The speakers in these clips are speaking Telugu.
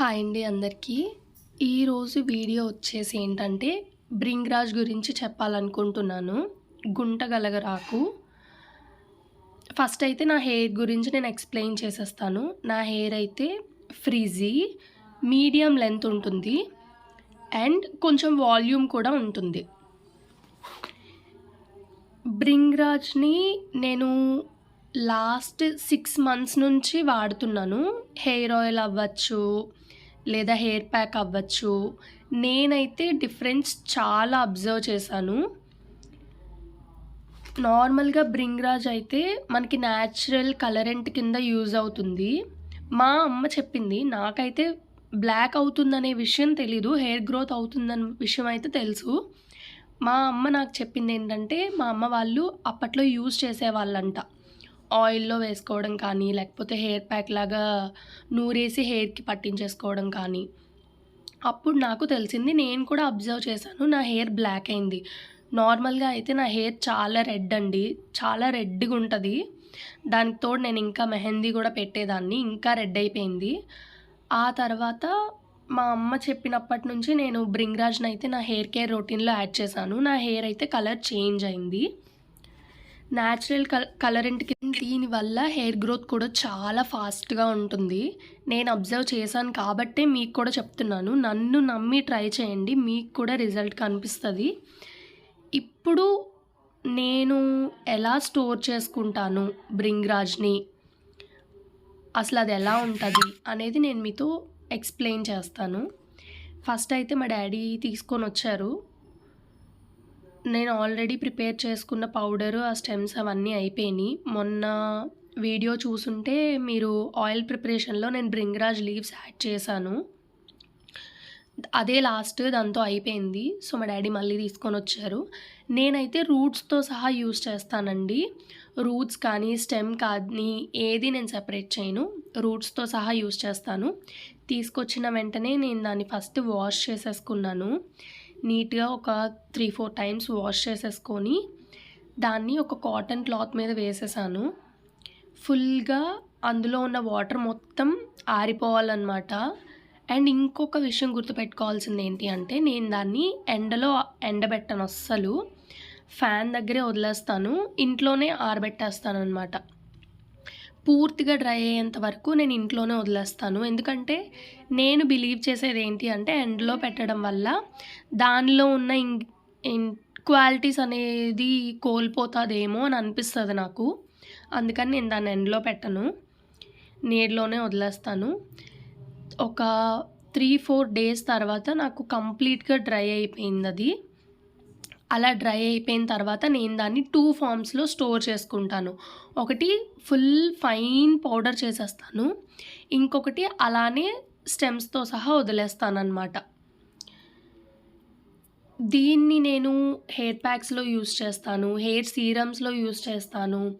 హాయ్ అండి అందరికీ. ఈరోజు వీడియో వచ్చేసి ఏంటంటే బ్రింగ్రాజ్ గురించి చెప్పాలనుకుంటున్నాను. గుంటగలగరాకు ఫస్ట్ అయితే నా హెయిర్ గురించి నేను ఎక్స్ప్లెయిన్ చేసేస్తాను. నా హెయిర్ అయితే ఫ్రీజీ మీడియం లెంత్ ఉంటుంది అండ్ కొంచెం వాల్యూమ్ కూడా ఉంటుంది. బ్రింగ్రాజ్ని నేను లాస్ట్ సిక్స్ మంత్స్ నుంచి వాడుతున్నాను. హెయిర్ ఆయిల్ అవ్వచ్చు లేదా హెయిర్ ప్యాక్ అవ్వచ్చు. నేనైతే డిఫరెన్స్ చాలా అబ్జర్వ్ చేశాను. నార్మల్గా బ్రింగ్రాజ్ అయితే మనకి న్యాచురల్ కలరెంట్ కింద యూజ్ అవుతుంది. మా అమ్మ చెప్పింది నాకైతే బ్లాక్ అవుతుందనే విషయం తెలీదు హెయిర్ గ్రోత్ అవుతుందనే విషయం అయితే తెలుసు. మా అమ్మ నాకు చెప్పింది ఏంటంటే మా అమ్మ వాళ్ళు అప్పట్లో యూజ్ చేసేవాళ్ళంట. ఆయిల్లో వేసుకోవడం కానీ లేకపోతే హెయిర్ ప్యాక్ లాగా నూరేసి హెయిర్కి పట్టించేసుకోవడం కానీ. అప్పుడు నాకు తెలిసింది నేను కూడా అబ్జర్వ్ చేశాను నా హెయిర్ బ్లాక్ అయింది. నార్మల్గా అయితే నా హెయిర్ చాలా రెడ్ అండి చాలా రెడ్గా ఉంటుంది. దానికి తోడు నేను ఇంకా మెహందీ కూడా పెట్టేదాన్ని ఇంకా రెడ్ అయిపోయింది. ఆ తర్వాత మా అమ్మ చెప్పినప్పటి నుంచి నేను బ్రింగ్రాజ్ని అయితే నా హెయిర్ కేర్ రొటీన్లో యాడ్ చేశాను. నా హెయిర్ అయితే కలర్ చేంజ్ అయింది. న్యాచురల్ కల్ దీని దీనివల్ల హెయిర్ గ్రోత్ కూడా చాలా ఫాస్ట్గా ఉంటుంది. నేను అబ్జర్వ్ చేశాను కాబట్టే మీకు కూడా చెప్తున్నాను. నన్ను నమ్మి ట్రై చేయండి. మీకు కూడా రిజల్ట్ కనిపిస్తుంది. ఇప్పుడు నేను ఎలా స్టోర్ చేసుకుంటాను బ్రింగ్రాజ్ని? అసలు అది ఎలా ఉంటుంది అనేది నేను మీతో ఎక్స్ప్లెయిన్ చేస్తాను. ఫస్ట్ అయితే మా డాడీ తీసుకొని వచ్చారు. నేను ఆల్రెడీ ప్రిపేర్ చేసుకున్న పౌడరు ఆ స్టెమ్స్ అవన్నీ అయిపోయినాయి. మొన్న వీడియో చూసుంటే మీరు ఆయిల్ ప్రిపరేషన్లో నేను బ్రింగరాజ్ లీవ్స్ యాడ్ చేశాను. అదే లాస్ట్ దాంతో అయిపోయింది. సో మా డాడీ మళ్ళీ తీసుకొని వచ్చారు. నేనైతే రూట్స్తో సహా యూస్ చేస్తానండి. రూట్స్ కానీ స్టెమ్ కానీ ఏది నేను సెపరేట్ చేయను. రూట్స్తో సహా యూస్ చేస్తాను. తీసుకొచ్చిన వెంటనే నేను దాన్ని ఫస్ట్ వాష్ చేసేసుకున్నాను. నీట్గా ఒక త్రీ ఫోర్ టైమ్స్ వాష్ చేసేసుకొని దాన్ని ఒక కాటన్ క్లాత్ మీద వేసేసాను. ఫుల్గా అందులో ఉన్న వాటర్ మొత్తం ఆరిపోవాలన్నమాట. అండ్ ఇంకొక విషయం గుర్తుపెట్టుకోవాల్సింది ఏంటి అంటే నేను దాన్ని ఎండలో ఎండబెట్టను అస్సలు. ఫ్యాన్ దగ్గరే వదిలేస్తాను. ఇంట్లోనే ఆరబెట్టేస్తాను అనమాట పూర్తిగా డ్రై అయ్యేంత వరకు నేను ఇంట్లోనే వదిలేస్తాను. ఎందుకంటే నేను బిలీవ్ చేసేది ఏంటి అంటే ఎండ్లో పెట్టడం వల్ల దానిలో ఉన్న ఇన్ క్వాలిటీస్ అనేది కోల్పోతుందేమో అని అనిపిస్తుంది నాకు. అందుకని నేను దాన్ని ఎండ్లో పెట్టను. నీళ్ళలోనే వదిలేస్తాను. ఒక త్రీ ఫోర్ డేస్ తర్వాత నాకు కంప్లీట్గా డ్రై అయిపోయింది అది. అలా డ్రై అయిపోయిన తర్వాత నేను దాన్ని టూ ఫామ్స్లో స్టోర్ చేసుకుంటాను. ఒకటి ఫుల్ ఫైన్ పౌడర్ చేసేస్తాను. ఇంకొకటి అలానే స్టెమ్స్తో సహా వదిలేస్తానన్నమాట. దీన్ని నేను హెయిర్ ప్యాక్స్లో యూస్ చేస్తాను. హెయిర్ సీరమ్స్లో యూస్ చేస్తాను.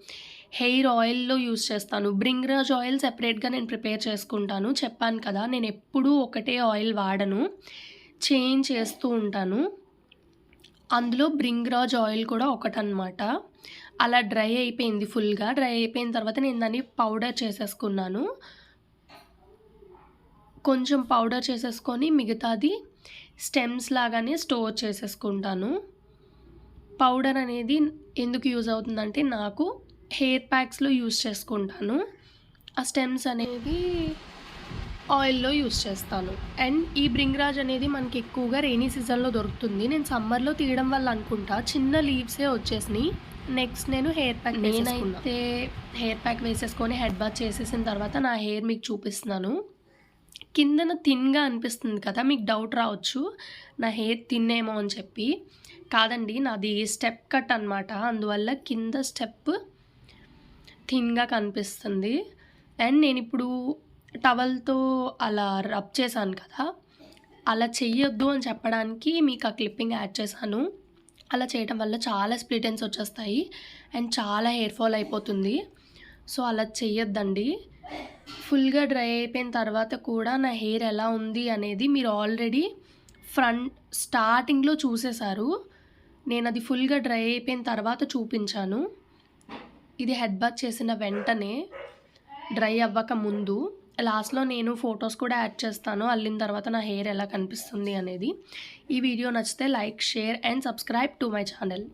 హెయిర్ ఆయిల్లో యూస్ చేస్తాను. బ్రింగ్రాజ్ ఆయిల్ సెపరేట్గా నేను ప్రిపేర్ చేసుకుంటాను. చెప్పాను కదా నేను ఎప్పుడూ ఒకటే ఆయిల్ వాడను. చేంజ్ చేస్తూ ఉంటాను. అందులో బ్రింగ్రాజ్ ఆయిల్ కూడా ఒకటనమాట అలా డ్రై అయిపోయింది ఫుల్గా. డ్రై అయిపోయిన తర్వాత నేను దాన్ని పౌడర్ చేసేసుకున్నాను. కొంచెం పౌడర్ చేసేసుకొని మిగతాది స్టెమ్స్ లాగానే స్టోర్ చేసేసుకుంటాను. పౌడర్ అనేది ఎందుకు యూజ్ అవుతుందంటే నాకు హెయిర్ ప్యాక్స్లో యూజ్ చేసుకుంటాను. ఆ స్టెమ్స్ అనేది ఆయిల్లో యూస్ చేస్తాను. అండ్ ఈ బ్రింగ్రాజ్ అనేది మనకి ఎక్కువగా రెయినీ సీజన్లో దొరుకుతుంది. నేను సమ్మర్లో తీయడం వల్ల అనుకుంటా చిన్న లీవ్సే వచ్చేసినాయి. నెక్స్ట్ నేను హెయిర్ ప్యాక్ నేనైతే హెయిర్ ప్యాక్ వేసేసుకొని హెడ్ బాత్ చేసేసిన తర్వాత నా హెయిర్ మీకు చూపిస్తున్నాను. కిందన థిన్గా అనిపిస్తుంది కదా మీకు డౌట్ రావచ్చు. నా హెయిర్ తిన్నేమో అని చెప్పి. కాదండి నాది స్టెప్ కట్ అనమాట అందువల్ల కింద స్టెప్ థిన్గా కనిపిస్తుంది. అండ్ నేను ఇప్పుడు టవల్తో అలా రబ్ చేశాను కదా అలా చెయ్యొద్దు అని చెప్పడానికి మీకు ఆ క్లిప్పింగ్ యాడ్ చేశాను. అలా చేయటం వల్ల చాలా స్ప్లిటెన్స్ వచ్చేస్తాయి అండ్ చాలా హెయిర్ ఫాల్ అయిపోతుంది. సో అలా చెయ్యొద్దండి. ఫుల్గా డ్రై అయిపోయిన తర్వాత కూడా నా హెయిర్ ఎలా ఉంది అనేది మీరు ఆల్రెడీ ఫ్రంట్ స్టార్టింగ్లో చూసేశారు. నేను అది ఫుల్గా డ్రై అయిపోయిన తర్వాత చూపించాను. ఇది హెడ్ బాత్ చేసిన వెంటనే డ్రై అవ్వక ముందు లాస్ట్‌లో నేను ఫొటోస్ కూడా యాడ్ చేస్తాను. అల్లిన తర్వాత నా హెయిర్ ఎలా కనిపిస్తుంది అనేది. ఈ వీడియో నచ్చితే like, share and subscribe to my channel.